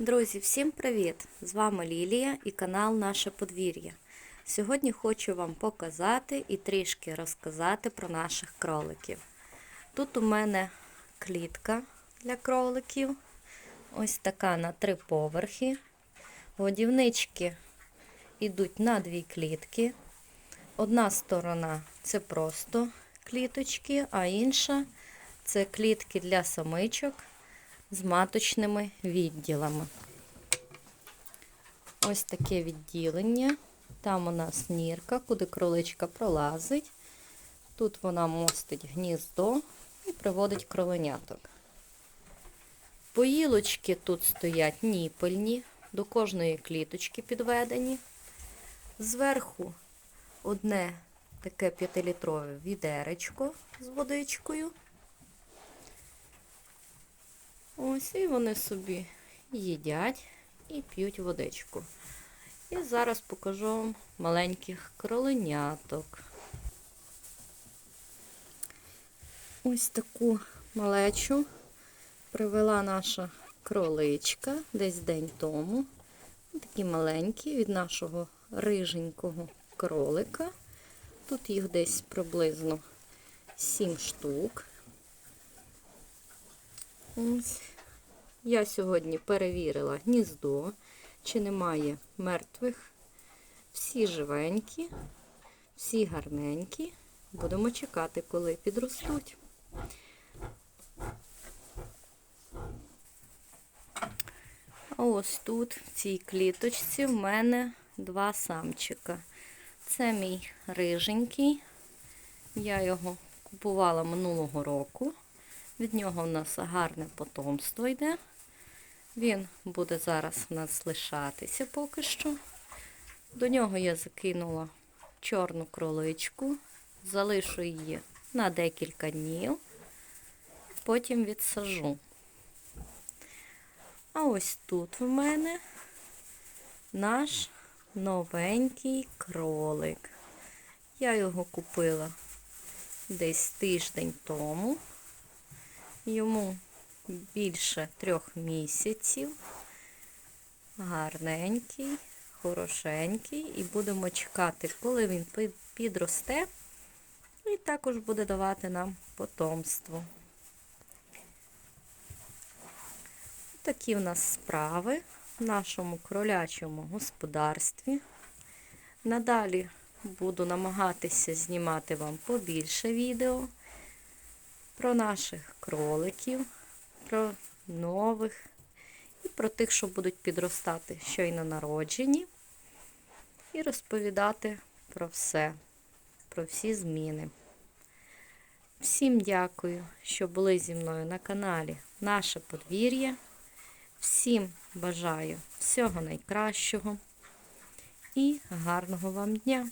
Друзі, всім привіт! З вами Лілія і канал Наше подвір'я. Сьогодні хочу вам показати і трішки розказати про наших кроликів. Тут у мене клітка для кроликів. Ось така на три поверхи. Годівнички йдуть на дві клітки. Одна сторона це просто кліточки, а інша це клітки для самичок з маточними відділами. Ось таке відділення. Там у нас нірка, куди кроличка пролазить. Тут вона мостить гніздо і приводить кроленяток. Поїлочки тут стоять ніпельні, до кожної кліточки підведені. Зверху одне таке 5-літрове відеречко з водичкою. Ось і вони собі їдять і п'ють водичку. І зараз покажу вам маленьких кроленяток. Ось таку малечу привела наша кроличка десь день тому. Такі маленькі від нашого риженького кролика. Тут їх десь приблизно 7 штук. Ось. Я сьогодні перевірила гніздо, чи немає мертвих. Всі живенькі, всі гарненькі. Будемо чекати, коли підростуть. А ось тут, в цій кліточці, в мене два самчика. Це мій риженький. Я його купувала минулого року. Від нього у нас гарне потомство йде. Він буде зараз у нас лишатися поки що. До нього я закинула чорну кроличку, залишу її на декілька днів, потім відсажу. А ось тут в мене наш новенький кролик. Я його купила десь тиждень тому. Йому більше трьох місяців. Гарненький, хорошенький. І будемо чекати, коли він підросте. І також буде давати нам потомство. Такі в нас справи в нашому кролячому господарстві. Надалі буду намагатися знімати вам побільше відео про наших кроликів, про нових і про тих, що будуть підростати щойно народжені, і розповідати про все, про всі зміни. Всім дякую, що були зі мною на каналі Наше подвір'я. Всім бажаю всього найкращого і гарного вам дня!